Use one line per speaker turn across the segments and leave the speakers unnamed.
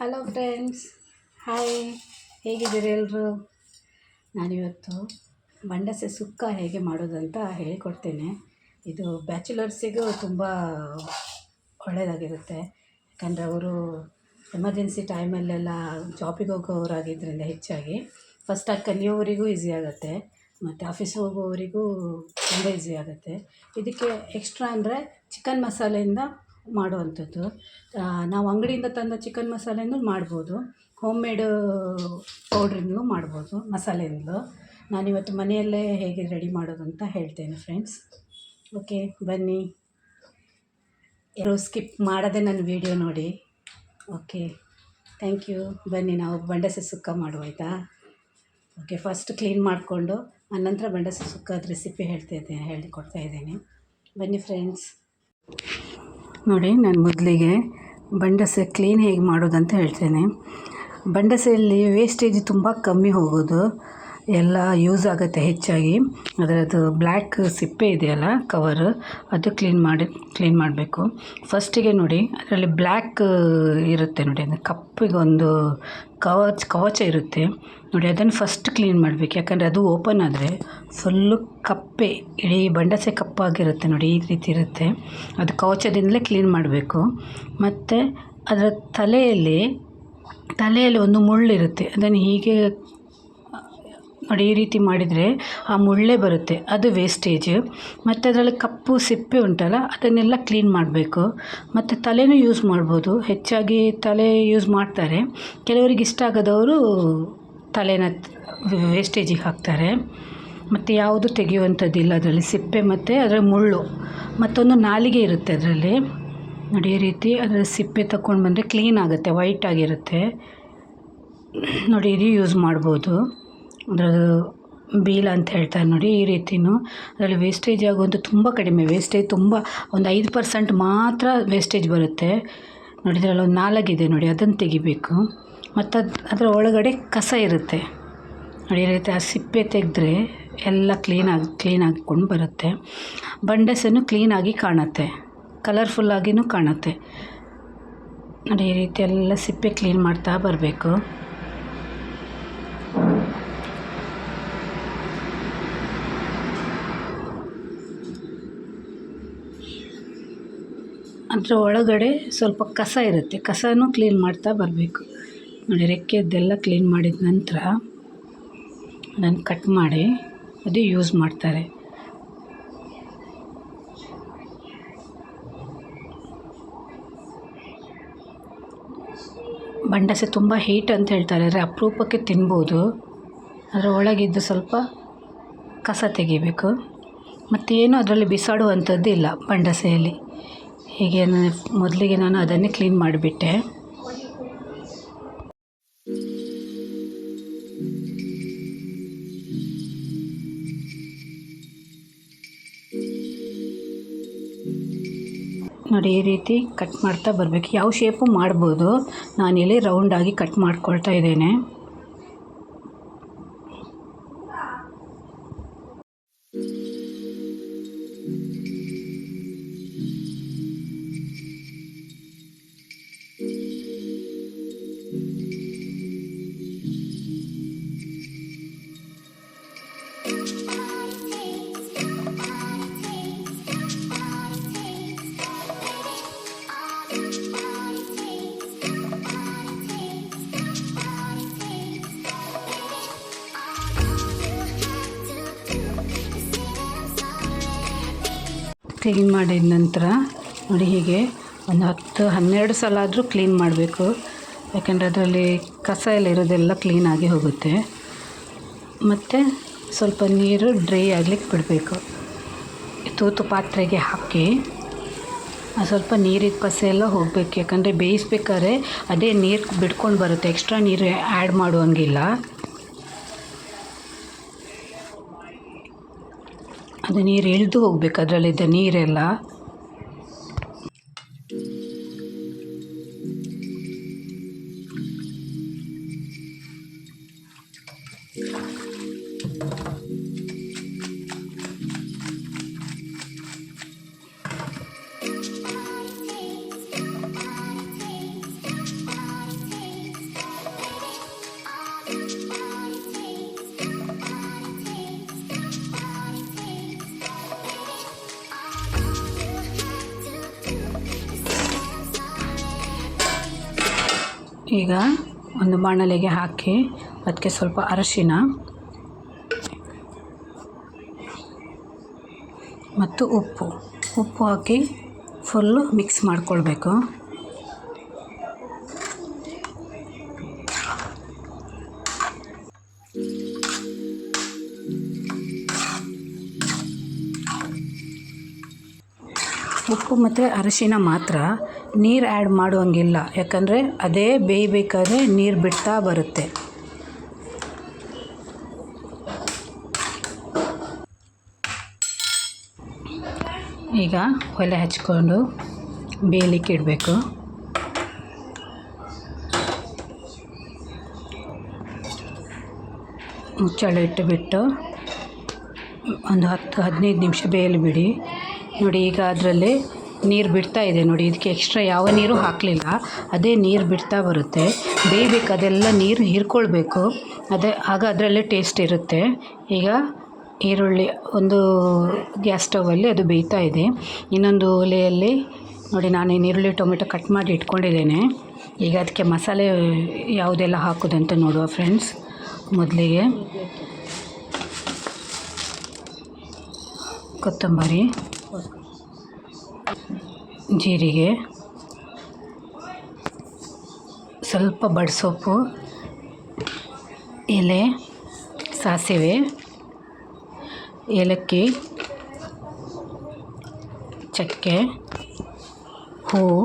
Hello friends hi ಹೇಗಿದ್ದೀರಿ ಎಲ್ಲರೂ ನಾನಿವತ್ತು ಬಂಡಸೆ ಸುಕ್ಕ ಹೇಗೆ ಮಾಡೋದಂತ ಹೇಳಿಕೊಡ್ತೇನೆ. ಇದು ಬ್ಯಾಚುಲರ್ಸಿಗೂ ತುಂಬ ಒಳ್ಳೆಯದಾಗಿರುತ್ತೆ ಯಾಕಂದರೆ ಅವರು ಎಮರ್ಜೆನ್ಸಿ ಟೈಮಲ್ಲೆಲ್ಲ ಜಾಬಿಗೆ ಹೋಗೋರಾಗಿದ್ದರಿಂದ ಹೆಚ್ಚಾಗಿ. ಫಸ್ಟ್ ಫಸ್ಟಾಗಿ ಕಲಿಯೋವರಿಗೂ ಈಸಿ ಆಗುತ್ತೆ. ಮತ್ತು ಆಫೀಸ್ ಹೋಗೋವರಿಗೂ ತುಂಬ ಈಸಿ ಆಗುತ್ತೆ. ಇದಕ್ಕೆ ಎಕ್ಸ್ಟ್ರಾ ಅಂದರೆ ಚಿಕನ್ ಮಸಾಲೆಯಿಂದ ಮಾಡುವಂಥದ್ದು. ನಾವು ಅಂಗಡಿಯಿಂದ ತಂದ ಚಿಕನ್ ಮಸಾಲೆನೂ ಮಾಡ್ಬೋದು. ಹೋಮ್ ಮೇಡ್ ಪೌಡ್ರಿಂದಲೂ ಮಾಡ್ಬೋದು, ಮಸಾಲೆಯಿಂದಲೂ. ನಾನಿವತ್ತು ಮನೆಯಲ್ಲೇ ಹೇಗೆ ರೆಡಿ ಮಾಡೋದು ಅಂತ ಹೇಳ್ತೇನೆ ಫ್ರೆಂಡ್ಸ್ ಓಕೆ ಬನ್ನಿ. ಯಾರು ಸ್ಕಿಪ್ ಮಾಡದೆ ನನ್ನ ವಿಡಿಯೋ ನೋಡಿ. ಓಕೆ ಥ್ಯಾಂಕ್ ಯು ಬನ್ನಿ, ನಾವು ಬಂಡಸೆ ಸುಕ್ಕ ಆಯಿತಾ? ಓಕೆ ಫಸ್ಟ್ ಕ್ಲೀನ್ ಮಾಡಿಕೊಂಡು ಆನಂತರ ಬಂಡಸೆ ಸುಕ್ಕದ ರೆಸಿಪಿ ಹೇಳ್ತಾ ಇದ್ದೇನೆ ಹೇಳಿಕೊಡ್ತಾ ಇದ್ದೀನಿ. ಬನ್ನಿ ಫ್ರೆಂಡ್ಸ್ ನೋಡಿ, ನಾನು ಮೊದಲಿಗೆ ಬಂಡಸೆ ಕ್ಲೀನ್ ಹೇಗೆ ಮಾಡೋದಂತ ಹೇಳ್ತೇನೆ. ಬಂಡಸೆಯಲ್ಲಿ ವೇಸ್ಟೇಜ್ ತುಂಬ ಕಮ್ಮಿ ಹೋಗೋದು, ಎಲ್ಲ ಯೂಸ್ ಆಗುತ್ತೆ ಹೆಚ್ಚಾಗಿ. ಅದರದ್ದು ಬ್ಲ್ಯಾಕ್ ಸಿಪ್ಪೆ ಇದೆಯಲ್ಲ ಕವರ್ ಅದು ಕ್ಲೀನ್ ಮಾಡಿ ಕ್ಲೀನ್ ಮಾಡಬೇಕು. ಫಸ್ಟಿಗೆ ನೋಡಿ, ಅದರಲ್ಲಿ ಬ್ಲ್ಯಾಕ್ ಇರುತ್ತೆ ನೋಡಿ, ಅಂದರೆ ಕಪ್ಪಿಗೊಂದು ಕವಚ್, ಕವಚ ಇರುತ್ತೆ. ನೋಡಿ, ಅದನ್ನು ಫಸ್ಟ್ ಕ್ಲೀನ್ ಮಾಡಬೇಕು. ಯಾಕಂದರೆ ಅದು ಓಪನ್ ಆದರೆ ಫುಲ್ಲು ಕಪ್ಪೆ ಇಡೀ ಬಂಡಸೆ ಕಪ್ಪಾಗಿರುತ್ತೆ. ನೋಡಿ, ಈ ರೀತಿ ಇರುತ್ತೆ. ಅದು ಕವಚದಿಂದಲೇ ಕ್ಲೀನ್ ಮಾಡಬೇಕು. ಮತ್ತು ಅದರ ತಲೆಯಲ್ಲಿ ತಲೆಯಲ್ಲಿ ಒಂದು ಮುಳ್ಳಿರುತ್ತೆ. ಅದನ್ನು ಹೀಗೆ ನೋಡಿ ಈ ರೀತಿ ಮಾಡಿದರೆ ಆ ಮುಳ್ಳೆ ಬರುತ್ತೆ. ಅದು ವೇಸ್ಟೇಜ್ ಮತ್ತು ಅದರಲ್ಲಿ ಕಪ್ಪು ಸಿಪ್ಪೆ ಉಂಟಲ್ಲ, ಅದನ್ನೆಲ್ಲ ಕ್ಲೀನ್ ಮಾಡಬೇಕು. ಮತ್ತು ತಲೆನೂ ಯೂಸ್ ಮಾಡ್ಬೋದು. ಹೆಚ್ಚಾಗಿ ತಲೆ ಯೂಸ್ ಮಾಡ್ತಾರೆ. ಕೆಲವರಿಗೆ ಇಷ್ಟ ಆಗದವರು ತಲೆನ ವೇಸ್ಟೇಜಿಗೆ ಹಾಕ್ತಾರೆ. ಮತ್ತು ಯಾವುದು ತೆಗೆಯುವಂಥದ್ದಿಲ್ಲ ಅದರಲ್ಲಿ. ಸಿಪ್ಪೆ ಮತ್ತು ಅದರ ಮುಳ್ಳು. ಮತ್ತೊಂದು ನಾಲಿಗೆ ಇರುತ್ತೆ ಅದರಲ್ಲಿ. ನೋಡಿ ಈ ರೀತಿ ಅದರ ಸಿಪ್ಪೆ ತಗೊಂಡು ಬಂದರೆ ಕ್ಲೀನ್ ಆಗುತ್ತೆ ವೈಟ್ ಆಗಿರುತ್ತೆ. ನೋಡಿ ಇದು ಯೂಸ್ ಮಾಡ್ಬೋದು. ಅದರದ್ದು ಬೀಲ ಅಂತ ಹೇಳ್ತಾರೆ ನೋಡಿ ಈ ರೀತಿಯೂ ಅದರಲ್ಲಿ ವೇಸ್ಟೇಜ್ ಆಗುವಂಥ ತುಂಬ ಕಡಿಮೆ. ವೇಸ್ಟೇಜ್ ತುಂಬ ಒಂದು ಐದು ಪರ್ಸೆಂಟ್ ಮಾತ್ರ ವೇಸ್ಟೇಜ್ ಬರುತ್ತೆ. ನೋಡಿ ಇದರಲ್ಲಿ ಒಂದು ನಾಲ್ಕಿದೆ ನೋಡಿ, ಅದನ್ನು ತೆಗಿಬೇಕು. ಮತ್ತು ಅದು ಅದರ ಒಳಗಡೆ ಕಸ ಇರುತ್ತೆ. ನೋಡಿ ಈ ರೀತಿ ಆ ಸಿಪ್ಪೆ ತೆಗೆದ್ರೆ ಎಲ್ಲ ಕ್ಲೀನಾಗಿ ಕ್ಲೀನ್ ಆಗಿಕೊಂಡು ಬರುತ್ತೆ. ಬಂಡಸನ್ನು ಕ್ಲೀನಾಗಿ ಕಾಣುತ್ತೆ. ಕಲರ್ಫುಲ್ಲಾಗಿಯೂ ಕಾಣುತ್ತೆ. ನೋಡಿ ಈ ರೀತಿ ಎಲ್ಲ ಸಿಪ್ಪೆ ಕ್ಲೀನ್ ಮಾಡ್ತಾ ಬರಬೇಕು. ಅದರ ಒಳಗಡೆ ಸ್ವಲ್ಪ ಕಸ ಇರುತ್ತೆ. ಕಸನೂ ಕ್ಲೀನ್ ಮಾಡ್ತಾ ಬರಬೇಕು. ನೋಡಿ, ರೆಕ್ಕೆದ್ದೆಲ್ಲ ಕ್ಲೀನ್ ಮಾಡಿದ ನಂತರ ಅದನ್ನು ಕಟ್ ಮಾಡಿ ಅದು ಯೂಸ್ ಮಾಡ್ತಾರೆ. ಬಂಡಸೆ ತುಂಬ ಹೀಟ್ ಅಂತ ಹೇಳ್ತಾರೆ. ಅಂದರೆ ಅಪರೂಪಕ್ಕೆ ತಿನ್ಬೋದು. ಅದರ ಒಳಗಿದ್ದು ಸ್ವಲ್ಪ ಕಸ ತೆಗಿಬೇಕು. ಮತ್ತೇನು ಅದರಲ್ಲಿ ಬಿಸಾಡುವಂಥದ್ದು ಇಲ್ಲ ಬಂಡಸೆಯಲ್ಲಿ. ಹೀಗೆ ನಾನು ಮೊದಲಿಗೆ ನಾನು ಅದನ್ನೇ ಕ್ಲೀನ್ ಮಾಡಿಬಿಟ್ಟೆ. ನೋಡಿ, ಈ ರೀತಿ ಕಟ್ ಮಾಡ್ತಾ ಬರಬೇಕು. ಯಾವ ಶೇಪು ಮಾಡ್ಬೋದು. ನಾನಿಲ್ಲಿ ರೌಂಡಾಗಿ ಕಟ್ ಮಾಡ್ಕೊಳ್ತಾ ಇದ್ದೇನೆ. ಕ್ಲೀನ್ ಮಾಡಿದ ನಂತರ ನೋಡಿ ಹೀಗೆ ಒಂದು ಹತ್ತು, ಹನ್ನೆರಡು ಸಲ ಆದರೂ ಕ್ಲೀನ್ ಮಾಡಬೇಕು. ಯಾಕೆಂದರೆ ಅದರಲ್ಲಿ ಕಸ ಎಲ್ಲ ಇರೋದೆಲ್ಲ ಕ್ಲೀನಾಗಿ ಹೋಗುತ್ತೆ. ಮತ್ತು ಸ್ವಲ್ಪ ನೀರು ಡ್ರೈ ಆಗಲಿಕ್ಕೆ ಬಿಡಬೇಕು. ತೂತು ಪಾತ್ರೆಗೆ ಹಾಕಿ. ಸ್ವಲ್ಪ ನೀರಿನ ಪಸೆ ಎಲ್ಲ ಹೋಗಬೇಕು. ಯಾಕಂದರೆ ಬೇಯಿಸ್ಬೇಕಾದ್ರೆ ಅದೇ ನೀರು ಬಿಟ್ಕೊಂಡು ಬರುತ್ತೆ. ಎಕ್ಸ್ಟ್ರಾ ನೀರು ಆ್ಯಡ್ ಮಾಡುವಂಗಿಲ್ಲ. ಅದು ನೀರು ಇಳಿದು ಹೋಗ್ಬೇಕು. ಅದರಲ್ಲಿದ್ದ ನೀರೆಲ್ಲ. ಈಗ ಒಂದು ಬಾಣಲೆಗೆ ಹಾಕಿ ಅದಕ್ಕೆ ಸ್ವಲ್ಪ ಅರಶಿನ ಮತ್ತು ಉಪ್ಪು. ಉಪ್ಪು ಹಾಕಿ ಫುಲ್ಲು ಮಿಕ್ಸ್ ಮಾಡಿಕೊಳ್ಬೇಕು. ಉಪ್ಪು ಮತ್ತು ಅರಿಶಿನ ಮಾತ್ರ ನೀರು ಆ್ಯಡ್ ಮಾಡುವಂಗಿಲ್ಲ. ಯಾಕಂದರೆ ಅದೇ ಬೇಯಬೇಕಾದ್ರೆ ನೀರು ಬಿಡ್ತಾ ಬರುತ್ತೆ. ಈಗ ಒಲೆ ಹಚ್ಕೊಂಡು ಬೇಯಲಿಕ್ಕೆ ಇಡಬೇಕು. ಮುಚ್ಚಳ ಇಟ್ಟುಬಿಟ್ಟು ಒಂದು ಹತ್ತು ಹದಿನೈದು ನಿಮಿಷ ಬೇಯಲು ಬಿಡಿ. ನೋಡಿ, ಈಗ ಅದರಲ್ಲಿ ನೀರು ಬಿಡ್ತಾ ಇದೆ ನೋಡಿ. ಇದಕ್ಕೆ ಎಕ್ಸ್ಟ್ರಾ ಯಾವ ನೀರು ಹಾಕಲಿಲ್ಲ. ಅದೇ ನೀರು ಬಿಡ್ತಾ ಬರುತ್ತೆ. ಬೇಯಬೇಕು, ಅದೆಲ್ಲ ನೀರು ಹೀರ್ಕೊಳ್ಬೇಕು. ಅದೇ, ಆಗ ಅದರಲ್ಲೇ ಟೇಸ್ಟ್ ಇರುತ್ತೆ. ಈಗ ಈರುಳ್ಳಿ, ಒಂದು ಗ್ಯಾಸ್ ಸ್ಟವಲ್ಲಿ ಅದು ಬೇಯ್ತಾ ಇದೆ. ಇನ್ನೊಂದು ಒಲೆಯಲ್ಲಿ ನೋಡಿ, ನಾನು ಈರುಳ್ಳಿ, ಟೊಮೆಟೊ ಕಟ್ ಮಾಡಿ ಇಟ್ಕೊಂಡಿದ್ದೇನೆ. ಈಗ ಅದಕ್ಕೆ ಮಸಾಲೆ ಯಾವುದೆಲ್ಲ ಹಾಕೋದಂತ ನೋಡುವ ಫ್ರೆಂಡ್ಸ್ ಮೊದಲಿಗೆ ಕೊತ್ತಂಬರಿ. ಜೀರಿಗೆ, ಸ್ವಲ್ಪ ಬಡ್ಸೊಪ್ಪು, ಎಲೆ, ಸಾಸಿವೆ, ಏಲಕ್ಕಿ, ಚಕ್ಕೆ ಹೂವು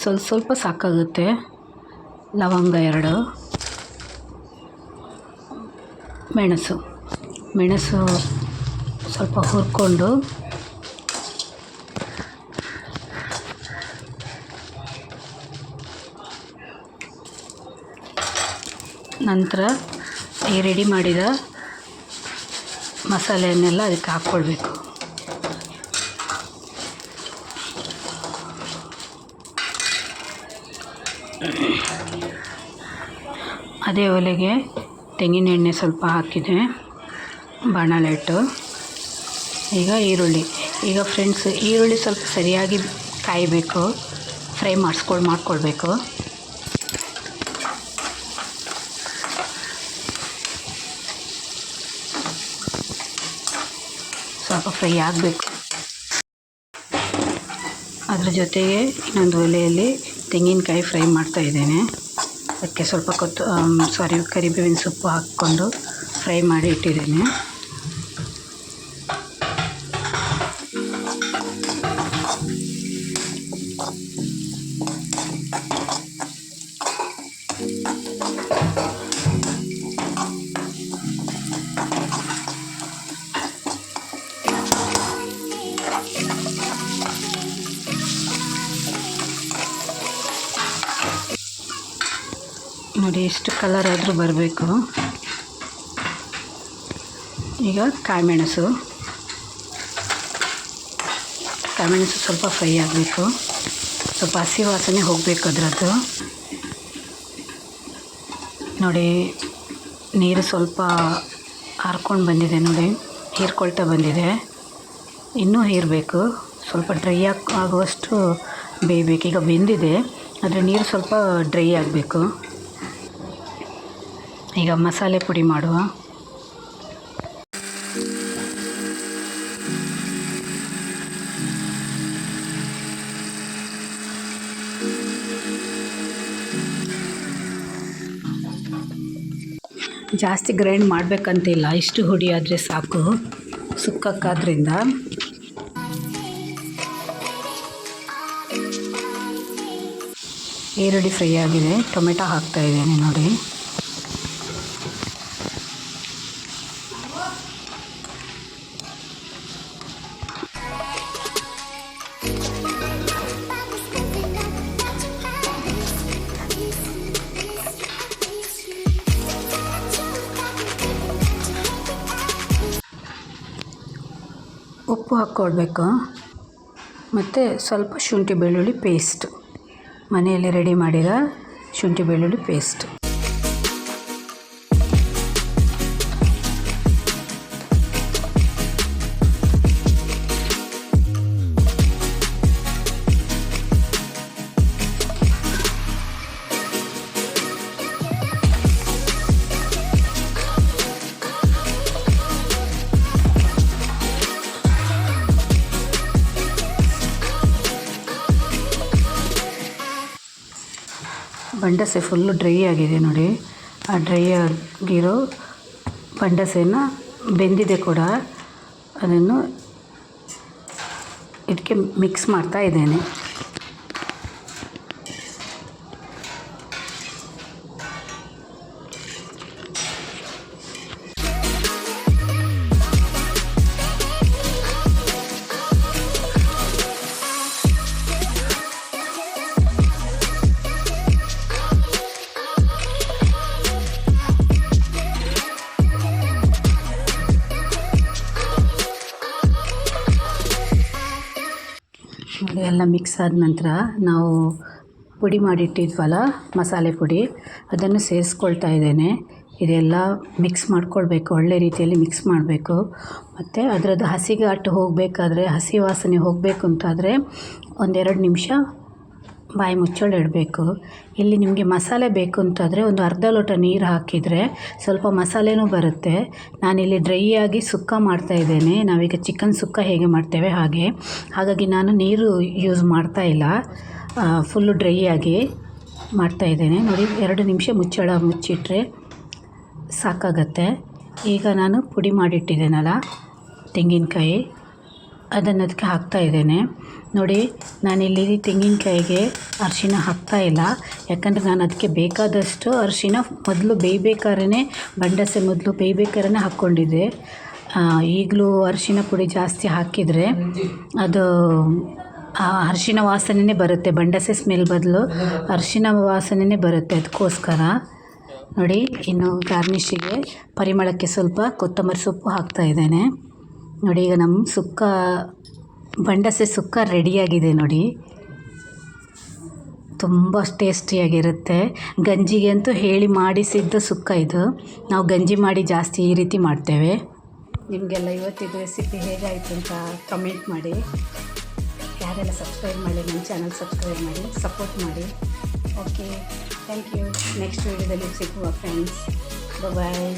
ಸ್ವಲ್ಪ ಸ್ವಲ್ಪ ಸಾಕಾಗುತ್ತೆ. ಲವಂಗ ಎರಡು, ಮೆಣಸು. ಮೆಣಸು ಸ್ವಲ್ಪ ಹುರ್ಕೊಂಡು ನಂತರ ಈ ರೆಡಿ ಮಾಡಿದ ಮಸಾಲೆಯನ್ನೆಲ್ಲ ಅದಕ್ಕೆ ಹಾಕ್ಕೊಳ್ಬೇಕು. ಅದೇ ಒಲೆಗೆ ತೆಂಗಿನ ಎಣ್ಣೆ ಸ್ವಲ್ಪ ಹಾಕಿದೆ. ಬಾಣಲೆ ಇಟ್ಟು ಈಗ ಈರುಳ್ಳಿ. ಈಗ ಫ್ರೆಂಡ್ಸ್ ಈರುಳ್ಳಿ ಸ್ವಲ್ಪ ಸರಿಯಾಗಿ ಕಾಯಬೇಕು. ಫ್ರೈ ಮಾಡಿಸ್ಕೊಂಡು ಮಾಡ್ಕೊಳ್ಬೇಕು. ಸ್ವಲ್ಪ ಫ್ರೈ ಆಗಬೇಕು. ಅದ್ರ ಜೊತೆಗೆ ಇನ್ನೊಂದು ಒಲೆಯಲ್ಲಿ ತೆಂಗಿನಕಾಯಿ ಫ್ರೈ ಮಾಡ್ತಾ ಇದ್ದೇನೆ. ಅದಕ್ಕೆ ಸ್ವಲ್ಪ ಕೊತ್ತು ಸಾರಿ, ಕರಿಬೇವಿನ ಸೊಪ್ಪು ಹಾಕ್ಕೊಂಡು ಫ್ರೈ ಮಾಡಿ ಇಟ್ಟಿದ್ದೇನೆ. ನೋಡಿ ಎಷ್ಟು ಕಲರ್ ಆದರೂ ಬರಬೇಕು. ಈಗ ಕಾಯಿಮೆಣಸು. ಕಾಯಿಮೆಣಸು ಸ್ವಲ್ಪ ಫ್ರೈ ಆಗಬೇಕು. ಸ್ವಲ್ಪ ಹಸಿ ವಾಸನೆ ಹೋಗಬೇಕು ಅದರದ್ದು. ನೋಡಿ, ನೀರು ಸ್ವಲ್ಪ ಹಾರ್ಕೊಂಡು ಬಂದಿದೆ ನೋಡಿ, ಹೀರ್ಕೊಳ್ತಾ ಬಂದಿದೆ. ಇನ್ನೂ ಹೀರಬೇಕು. ಸ್ವಲ್ಪ ಡ್ರೈ ಆಗಿ ಆಗುವಷ್ಟು ಬೇಯಬೇಕು. ಈಗ ಬೆಂದಿದೆ, ಆದರೆ ನೀರು ಸ್ವಲ್ಪ ಡ್ರೈ ಆಗಬೇಕು. ಈಗ ಮಸಾಲೆ ಪುಡಿ ಮಾಡುವ. ಜಾಸ್ತಿ ಗ್ರೈಂಡ್ ಮಾಡಬೇಕಂತಿಲ್ಲ, ಇಷ್ಟು ಹುಡಿ ಆದರೆ ಸಾಕು. ಸುಕ್ಕಕ್ಕಾದ್ರಿಂದ. ಈರುಳ್ಳಿ ಫ್ರೈ ಆಗಿದೆ, ಟೊಮೆಟೊ ಹಾಕ್ತಾ ಇದ್ದೇನೆ ನೋಡಿ. ಉಪ್ಪು ಹಾಕ್ಕೊಳ್ಬೇಕು ಮತ್ತು ಸ್ವಲ್ಪ ಶುಂಠಿ ಬೆಳ್ಳುಳ್ಳಿ ಪೇಸ್ಟ್ ಮನೆಯಲ್ಲೇ ರೆಡಿ ಮಾಡಿದ ಶುಂಠಿ ಬೆಳ್ಳುಳ್ಳಿ ಪೇಸ್ಟ್ ಬಂಡಸೆ ಫುಲ್ಲು ಡ್ರೈ ಆಗಿದೆ ನೋಡಿ. ಆ ಡ್ರೈ ಆಗಿರೋ ಬಂಡಸೆನ ಬೆಂದಿದೆ ಕೂಡ. ಅದನ್ನು ಇದಕ್ಕೆ ಮಿಕ್ಸ್ ಮಾಡ್ತಾ ಇದ್ದೇನೆ. ಎಲ್ಲ ಮಿಕ್ಸ್ ಆದ ನಂತರ ನಾವು ಪುಡಿ ಮಾಡಿಟ್ಟಿದ್ವಲ್ಲ, ಮಸಾಲೆ ಪುಡಿ, ಅದನ್ನು ಸೇರಿಸ್ಕೊಳ್ತಾ ಇದ್ದೇನೆ. ಇದೆಲ್ಲ ಮಿಕ್ಸ್ ಮಾಡ್ಕೊಳ್ಬೇಕು, ಒಳ್ಳೆ ರೀತಿಯಲ್ಲಿ ಮಿಕ್ಸ್ ಮಾಡಬೇಕು. ಮತ್ತು ಅದರದ್ದು ಹಸಿಗಾಟು ಹೋಗಬೇಕಾದ್ರೆ, ಹಸಿ ವಾಸನೆ ಹೋಗಬೇಕು ಅಂತಾದರೆ ಒಂದೆರಡು ನಿಮಿಷ ಬಾಯಿ ಮುಚ್ಚೋಳು ಇಡಬೇಕು. ಇಲ್ಲಿ ನಿಮಗೆ ಮಸಾಲೆ ಬೇಕು ಅಂತಾದರೆ ಒಂದು ಅರ್ಧ ಲೋಟ ನೀರು ಹಾಕಿದರೆ ಸ್ವಲ್ಪ ಮಸಾಲೆನೂ ಬರುತ್ತೆ. ನಾನಿಲ್ಲಿ ಡ್ರೈ ಆಗಿ ಸುಕ್ಕ ಮಾಡ್ತಾ ಇದ್ದೇನೆ. ನಾವೀಗ ಚಿಕನ್ ಸುಕ್ಕ ಹೇಗೆ ಮಾಡ್ತೇವೆ ಹಾಗೆ. ಹಾಗಾಗಿ ನಾನು ನೀರು ಯೂಸ್ ಮಾಡ್ತಾ ಇಲ್ಲ. ಫುಲ್ಲು ಡ್ರೈ ಆಗಿ ಮಾಡ್ತಾ ಇದ್ದೇನೆ. ನೋಡಿ, ಎರಡು ನಿಮಿಷ ಮುಚ್ಚಳ ಮುಚ್ಚಿಟ್ರೆ ಸಾಕಾಗತ್ತೆ. ಈಗ ನಾನು ಪುಡಿ ಮಾಡಿಟ್ಟಿದ್ದೇನಲ್ಲ, ತೆಂಗಿನಕಾಯಿ. ಅದನ್ನು ಅದಕ್ಕೆ ಹಾಕ್ತಾ ಇದ್ದೇನೆ. ನೋಡಿ, ನಾನಿಲ್ಲಿ ತೆಂಗಿನಕಾಯಿಗೆ ಅರಿಶಿನ ಹಾಕ್ತಾ ಇಲ್ಲ. ಯಾಕಂದರೆ ನಾನು ಅದಕ್ಕೆ ಬೇಕಾದಷ್ಟು ಅರಿಶಿನ ಮೊದಲು ಬೇಯ್ಬೇಕಾದ್ರೆ ಬಂಡಸೆ ಮೊದಲು ಬೇಯ್ಬೇಕಾದ್ರೆ ಹಾಕ್ಕೊಂಡಿದ್ದೆ. ಈಗಲೂ ಅರಿಶಿನ ಪುಡಿ ಜಾಸ್ತಿ ಹಾಕಿದರೆ ಅದು ಅರಿಶಿನ ವಾಸನೆಯೇ ಬರುತ್ತೆ. ಬಂಡಸೆ ಸ್ಮೆಲ್ ಬದಲು ಅರಿಶಿನ ವಾಸನೆಯೇ ಬರುತ್ತೆ ಅದಕ್ಕೋಸ್ಕರ. ನೋಡಿ, ಇನ್ನು ಗಾರ್ನಿಷಿಗೆ ಪರಿಮಳಕ್ಕೆ ಸ್ವಲ್ಪ ಕೊತ್ತಂಬರಿ ಸೊಪ್ಪು ಹಾಕ್ತಾ ಇದ್ದೇನೆ. ನೋಡಿ, ಈಗ ನಮ್ಮ ಸುಕ್ಕ, ಬಂಡಸೆ ಸುಕ್ಕ ರೆಡಿಯಾಗಿದೆ ನೋಡಿ. ತುಂಬ ಟೇಸ್ಟಿಯಾಗಿರುತ್ತೆ. ಗಂಜಿಗೆ ಅಂತೂ ಹೇಳಿ ಮಾಡಿಸಿದ್ದ ಸುಕ್ಕ ಇದು. ನಾವು ಗಂಜಿ ಮಾಡಿ ಜಾಸ್ತಿ ಈ ರೀತಿ ಮಾಡ್ತೇವೆ. ನಿಮಗೆಲ್ಲ ಇವತ್ತಿದ್ದು ರೆಸಿಪಿ ಹೇಗಾಯಿತು ಅಂತ ಕಮೆಂಟ್ ಮಾಡಿ. ಯಾರೆಲ್ಲ ಸಬ್ಸ್ಕ್ರೈಬ್ ಮಾಡಿ ನನ್ನ ಚಾನಲ್ ಸಬ್ಸ್ಕ್ರೈಬ್ ಮಾಡಿ ಸಪೋರ್ಟ್ ಮಾಡಿ. ಓಕೆ ಥ್ಯಾಂಕ್ ಯು ನೆಕ್ಸ್ಟ್ ವೀಡಿಯೋದಲ್ಲಿ ಸಿಗುವ ಫ್ರೆಂಡ್ಸ್ ಬಾಯ್